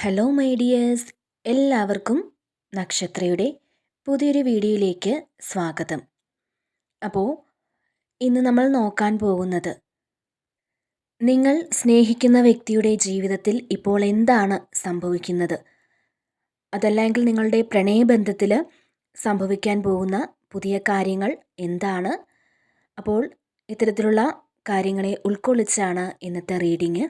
Hello my dears എല്ലാവർക്കും നക്ഷത്രയുടെ പുതിയൊരു വീഡിയോയിലേക്ക് സ്വാഗതം. അപ്പോൾ ഇന്ന് നമ്മൾ നോക്കാൻ പോകുന്നത് നിങ്ങൾ സ്നേഹിക്കുന്ന വ്യക്തിയുടെ ജീവിതത്തിൽ ഇപ്പോൾ എന്താണ് സംഭവിക്കുന്നത്? അതല്ലെങ്കിൽ നിങ്ങളുടെ പ്രണയബന്ധത്തിൽ സംഭവിക്കാൻ പോകുന്ന പുതിയ കാര്യങ്ങൾ എന്താണ്? അപ്പോൾ ഇത്തരത്തിലുള്ള കാര്യങ്ങളെ ഉൾക്കൊള്ളിച്ചാണ് ഇന്നത്തെ റീഡിങ്.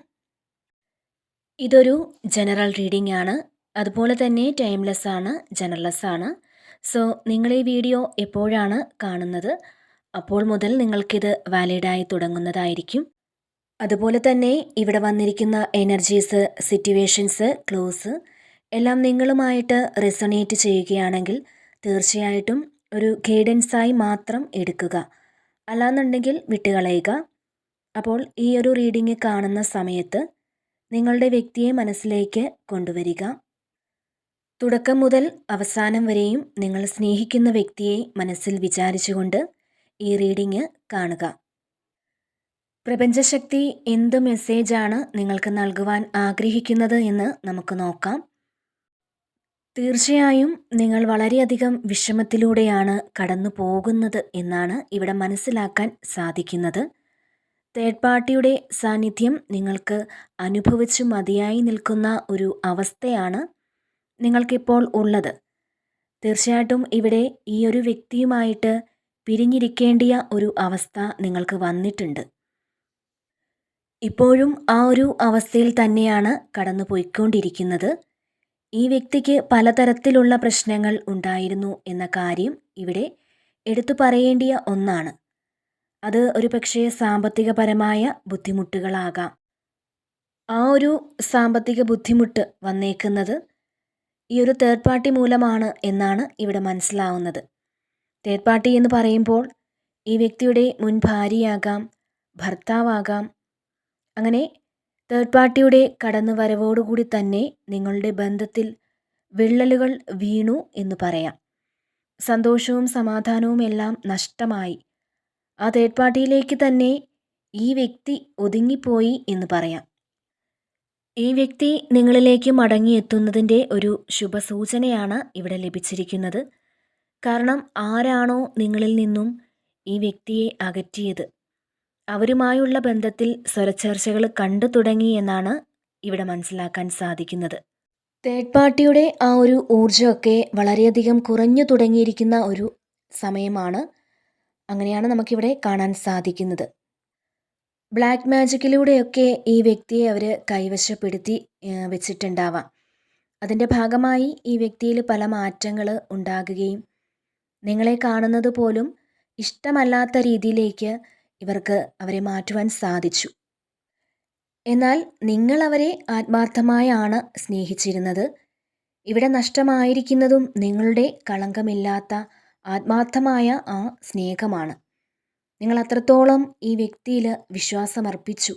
ഇതൊരു ജനറൽ റീഡിംഗ് ആണ്. അതുപോലെ തന്നെ ടൈംലെസ് ആണ് ജനറൽലെസ് ആണ്. സോ നിങ്ങൾ ഈ വീഡിയോ എപ്പോഴാണ് കാണുന്നത്? അപ്പോൾ മുതൽ നിങ്ങൾക്കിത് വാലിഡായി തുടങ്ങുന്നതായിരിക്കും. അതുപോലെ തന്നെ ഇവിടെ വന്നിരിക്കുന്ന എനർജീസ് സിറ്റുവേഷൻസ് ക്ലോസ് എല്ലാം നിങ്ങളുമായിട്ട് റെസൊണേറ്റ് ചെയ്യുകയാണെങ്കിൽ തീർച്ചയായിട്ടും ഒരു ഗൈഡൻസായി മാത്രം എടുക്കുക. അല്ലാന്നുണ്ടെങ്കിൽ വിട്ടുകളയുക. അപ്പോൾ ഈ ഒരു റീഡിംഗ് കാണുന്ന സമയത്ത് നിങ്ങളുടെ വ്യക്തിയെ മനസ്സിലേക്ക് കൊണ്ടുവരിക. തുടക്കം മുതൽ അവസാനം വരെയും നിങ്ങൾ സ്നേഹിക്കുന്ന വ്യക്തിയെ മനസ്സിൽ വിചാരിച്ചുകൊണ്ട് ഈ റീഡിങ് കാണുക. പ്രപഞ്ചശക്തി എന്ത് മെസ്സേജാണ് നിങ്ങൾക്ക് നൽകുവാൻ ആഗ്രഹിക്കുന്നത് എന്ന് നമുക്ക് നോക്കാം. തീർച്ചയായും നിങ്ങൾ വളരെയധികം വിഷമത്തിലൂടെയാണ് കടന്നു പോകുന്നത് എന്നാണ് ഇവിടെ മനസ്സിലാക്കാൻ സാധിക്കുന്നത്. തേർഡ് പാർട്ടിയുടെ സാന്നിധ്യം നിങ്ങൾക്ക് അനുഭവിച്ചു മതിയായി നിൽക്കുന്ന ഒരു അവസ്ഥയാണ് നിങ്ങൾക്കിപ്പോൾ ഉള്ളത്. തീർച്ചയായിട്ടും ഇവിടെ ഈ ഒരു വ്യക്തിയുമായിട്ട് പിരിഞ്ഞിരിക്കേണ്ടിയ ഒരു അവസ്ഥ നിങ്ങൾക്ക് വന്നിട്ടുണ്ട്. ഇപ്പോഴും ആ ഒരു അവസ്ഥയിൽ തന്നെയാണ് കടന്നു പോയിക്കൊണ്ടിരിക്കുന്നത്. ഈ വ്യക്തിക്ക് പലതരത്തിലുള്ള പ്രശ്നങ്ങൾ ഉണ്ടായിരുന്നു എന്ന കാര്യം ഇവിടെ എടുത്തു പറയേണ്ടിയ ഒന്നാണ്. അത് ഒരു പക്ഷേ സാമ്പത്തികപരമായ ബുദ്ധിമുട്ടുകളാകാം. ആ ഒരു സാമ്പത്തിക ബുദ്ധിമുട്ട് വന്നേക്കുന്നത് ഈ ഒരു തേർഡ് പാർട്ടി മൂലമാണ് എന്നാണ് ഇവിടെ മനസ്സിലാവുന്നത്. തേർഡ് പാർട്ടി എന്ന് പറയുമ്പോൾ ഈ വ്യക്തിയുടെ മുൻ ഭാര്യയാകാം ഭർത്താവാകാം അങ്ങനെ തേർഡ് പാർട്ടിയുടെ കടന്നുവരവോടുകൂടി തന്നെ നിങ്ങളുടെ ബന്ധത്തിൽ വിള്ളലുകൾ വീണു എന്ന് പറയാം. സന്തോഷവും സമാധാനവും എല്ലാം നഷ്ടമായി. ആ തേർഡ് പാർട്ടിയിലേക്ക് തന്നെ ഈ വ്യക്തി ഒതുങ്ങിപ്പോയി എന്ന് പറയാം. ഈ വ്യക്തി നിങ്ങളിലേക്ക് മടങ്ങിയെത്തുന്നതിന്റെ ഒരു ശുഭസൂചനയാണ് ഇവിടെ ലഭിച്ചിരിക്കുന്നത്. കാരണം ആരാണോ നിങ്ങളിൽ നിന്നും ഈ വ്യക്തിയെ അകറ്റിയത്. അവരുമായുള്ള ബന്ധത്തിൽ സ്വരച്ചേർച്ചകൾ കണ്ടു തുടങ്ങി എന്നാണ് ഇവിടെ മനസ്സിലാക്കാൻ സാധിക്കുന്നത്. തേർഡ് പാർട്ടിയുടെ ആ ഒരു ഊർജമൊക്കെ വളരെയധികം കുറഞ്ഞു തുടങ്ങിയിരിക്കുന്ന ഒരു സമയമാണ്. അങ്ങനെയാണ് നമുക്കിവിടെ കാണാൻ സാധിക്കുന്നത്. ബ്ലാക്ക് മാജിക്കിലൂടെയൊക്കെ ഈ വ്യക്തിയെ അവർ കൈവശപ്പെടുത്തി വെച്ചിട്ടുണ്ടാവാം. അതിന്റെ ഭാഗമായി ഈ വ്യക്തിയിൽ പല മാറ്റങ്ങൾ ഉണ്ടാകുകയും നിങ്ങളെ കാണുന്നത് പോലും ഇഷ്ടമല്ലാത്ത രീതിയിലേക്ക് ഇവർക്ക് അവരെ മാറ്റുവാൻ സാധിച്ചു. എന്നാൽ നിങ്ങൾ അവരെ ആത്മാർത്ഥമായാണ് സ്നേഹിച്ചിരുന്നത്. ഇവിടെ നഷ്ടമായിരിക്കുന്നതും നിങ്ങളുടെ കളങ്കമില്ലാത്ത ആത്മാർത്ഥമായ ആ സ്നേഹമാണ്. നിങ്ങൾ അത്രത്തോളം ഈ വ്യക്തിയിൽ വിശ്വാസമർപ്പിച്ചു.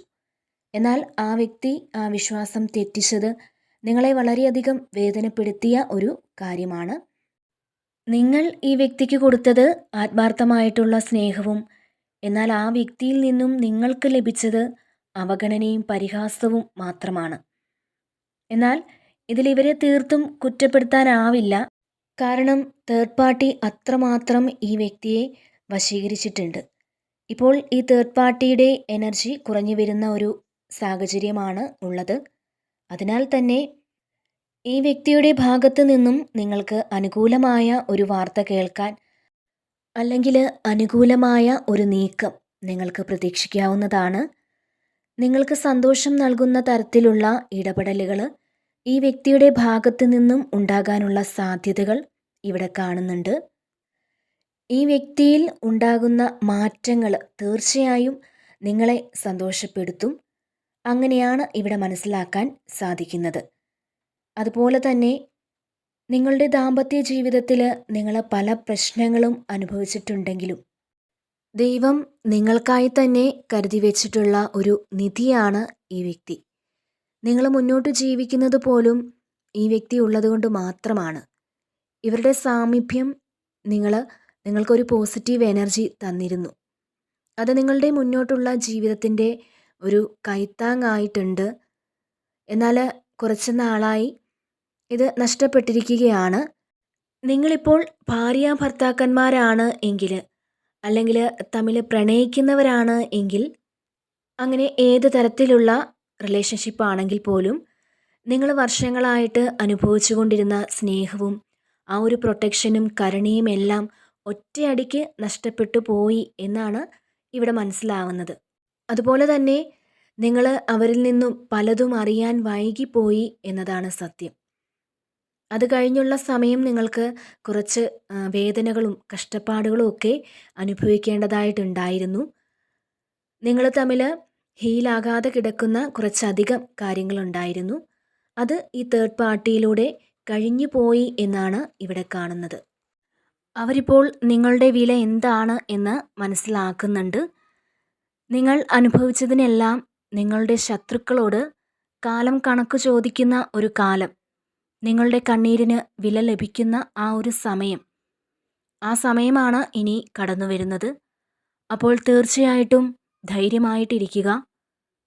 എന്നാൽ ആ വ്യക്തി ആ വിശ്വാസം തെറ്റിച്ചത് നിങ്ങളെ വളരെയധികം വേദനപ്പെടുത്തിയ ഒരു കാര്യമാണ്. നിങ്ങൾ ഈ വ്യക്തിക്ക് കൊടുത്തത് ആത്മാർത്ഥമായിട്ടുള്ള സ്നേഹവും എന്നാൽ ആ വ്യക്തിയിൽ നിന്നും നിങ്ങൾക്ക് ലഭിച്ചത് അവഗണനയും പരിഹാസവും മാത്രമാണ്. എന്നാൽ ഇതിൽ ഇവരെ തീർത്തും കുറ്റപ്പെടുത്താനാവില്ല. കാരണം തേർഡ് പാർട്ടി അത്രമാത്രം ഈ വ്യക്തിയെ വശീകരിച്ചിട്ടുണ്ട്. ഇപ്പോൾ ഈ തേർഡ് പാർട്ടിയുടെ എനർജി കുറഞ്ഞു വരുന്ന ഒരു സാഹചര്യമാണ് ഉള്ളത്. അതിനാൽ തന്നെ ഈ വ്യക്തിയുടെ ഭാഗത്ത് നിന്നും നിങ്ങൾക്ക് അനുകൂലമായ ഒരു വാർത്ത കേൾക്കാൻ അല്ലെങ്കിൽ അനുകൂലമായ ഒരു നീക്കം നിങ്ങൾക്ക് പ്രതീക്ഷിക്കാവുന്നതാണ്. നിങ്ങൾക്ക് സന്തോഷം നൽകുന്ന തരത്തിലുള്ള ഇടപെടലുകൾ ഈ വ്യക്തിയുടെ ഭാഗത്തു നിന്നും ഉണ്ടാകാനുള്ള സാധ്യതകൾ ഇവിടെ കാണുന്നുണ്ട്. ഈ വ്യക്തിയിൽ ഉണ്ടാകുന്ന മാറ്റങ്ങൾ തീർച്ചയായും നിങ്ങളെ സന്തോഷപ്പെടുത്തും. അങ്ങനെയാണ് ഇവിടെ മനസ്സിലാക്കാൻ സാധിക്കുന്നത്. അതുപോലെ തന്നെ നിങ്ങളുടെ ദാമ്പത്യ ജീവിതത്തിൽ നിങ്ങൾ പല പ്രശ്നങ്ങളും അനുഭവിച്ചിട്ടുണ്ടെങ്കിലും ദൈവം നിങ്ങൾക്കായി തന്നെ കരുതി വെച്ചിട്ടുള്ള ഒരു നിധിയാണ് ഈ വ്യക്തി. നിങ്ങൾ മുന്നോട്ട് ജീവിക്കുന്നത് പോലും ഈ വ്യക്തി ഉള്ളതുകൊണ്ട് മാത്രമാണ്. ഇവരുടെ സാമീപ്യം നിങ്ങൾ നിങ്ങൾക്കൊരു പോസിറ്റീവ് എനർജി തന്നിരുന്നു. അത് നിങ്ങളുടെ മുന്നോട്ടുള്ള ജീവിതത്തിന്റെ ഒരു കൈത്താങ്ങായിട്ടുണ്ട്. എന്നാൽ കുറച്ച് നാളായി ഇത് നഷ്ടപ്പെട്ടിരിക്കുകയാണ്. നിങ്ങളിപ്പോൾ ഭാര്യ ഭർത്താക്കന്മാരാണ് എങ്കിൽ അല്ലെങ്കിൽ തമ്മിൽ പ്രണയിക്കുന്നവരാണ് എങ്കിൽ അങ്ങനെ ഏത് തരത്തിലുള്ള റിലേഷൻഷിപ്പ് ആണെങ്കിൽ പോലും നിങ്ങൾ വർഷങ്ങളായിട്ട് അനുഭവിച്ചു കൊണ്ടിരുന്ന സ്നേഹവും ആ ഒരു പ്രൊട്ടക്ഷനും കരുണയും എല്ലാം ഒറ്റയടിക്ക് നഷ്ടപ്പെട്ടു പോയി എന്നാണ് ഇവിടെ മനസ്സിലാവുന്നത്. അതുപോലെ തന്നെ നിങ്ങൾ അവരിൽ നിന്നും പലതും അറിയാൻ വൈകിപ്പോയി എന്നതാണ് സത്യം. അത് കഴിഞ്ഞുള്ള സമയം നിങ്ങൾക്ക് കുറച്ച് വേദനകളും കഷ്ടപ്പാടുകളും ഒക്കെ അനുഭവിക്കേണ്ടതായിട്ടുണ്ടായിരുന്നു. നിങ്ങൾ തമ്മിൽ ഹീലാകാതെ കിടക്കുന്ന കുറച്ചധികം കാര്യങ്ങളുണ്ടായിരുന്നു. അത് ഈ തേർഡ് പാർട്ടിയിലൂടെ കഴിഞ്ഞു പോയി എന്നാണ് ഇവിടെ കാണുന്നത്. അവരിപ്പോൾ നിങ്ങളുടെ വില എന്താണ് എന്ന് മനസ്സിലാക്കുന്നുണ്ട്. നിങ്ങൾ അനുഭവിച്ചതിനെല്ലാം നിങ്ങളുടെ ശത്രുക്കളോട് കാലം കണക്ക് ചോദിക്കുന്ന ഒരു കാലം. നിങ്ങളുടെ കണ്ണീരിന് വില ലഭിക്കുന്ന ആ ഒരു സമയം. ആ സമയമാണ് ഇനി കടന്നു വരുന്നത് അപ്പോൾ തീർച്ചയായിട്ടും ധൈര്യമായിട്ടിരിക്കുക.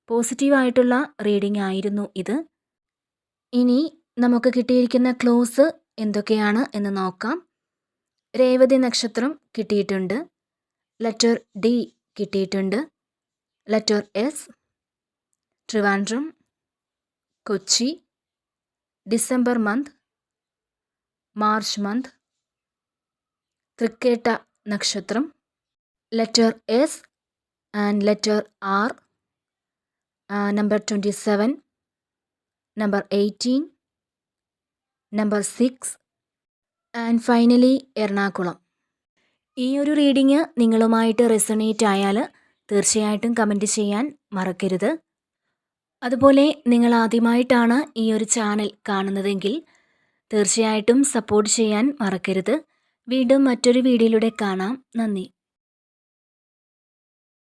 പോസിറ്റീവായിട്ടുള്ള റീഡിംഗ് ആയിരുന്നു ഇത്. ഇനി നമുക്ക് കിട്ടിയിരിക്കുന്ന ക്ലോസ് എന്തൊക്കെയാണ് എന്ന് നോക്കാം. രേവതി നക്ഷത്രം കിട്ടിയിട്ടുണ്ട്. ലെറ്റർ ഡി കിട്ടിയിട്ടുണ്ട്. Letter S Trivandrum Kochi December month March month Thrikketta നക്ഷത്രം letter S and letter R number twenty seven number eighteen number six and finally Ernakulam. ഈ ഒരു റീഡിങ് നിങ്ങളുമായിട്ട് റെസണേറ്റ് ആയാൽ തീർച്ചയായിട്ടും കമന്റ് ചെയ്യാൻ മറക്കരുത്. അതുപോലെ നിങ്ങൾ ആദ്യമായിട്ടാണ് ഈ ഒരു ചാനൽ കാണുന്നതെങ്കിൽ തീർച്ചയായിട്ടും സപ്പോർട്ട് ചെയ്യാൻ മറക്കരുത്. വീണ്ടും മറ്റൊരു വീഡിയോയിലൂടെ കാണാം. നന്ദി.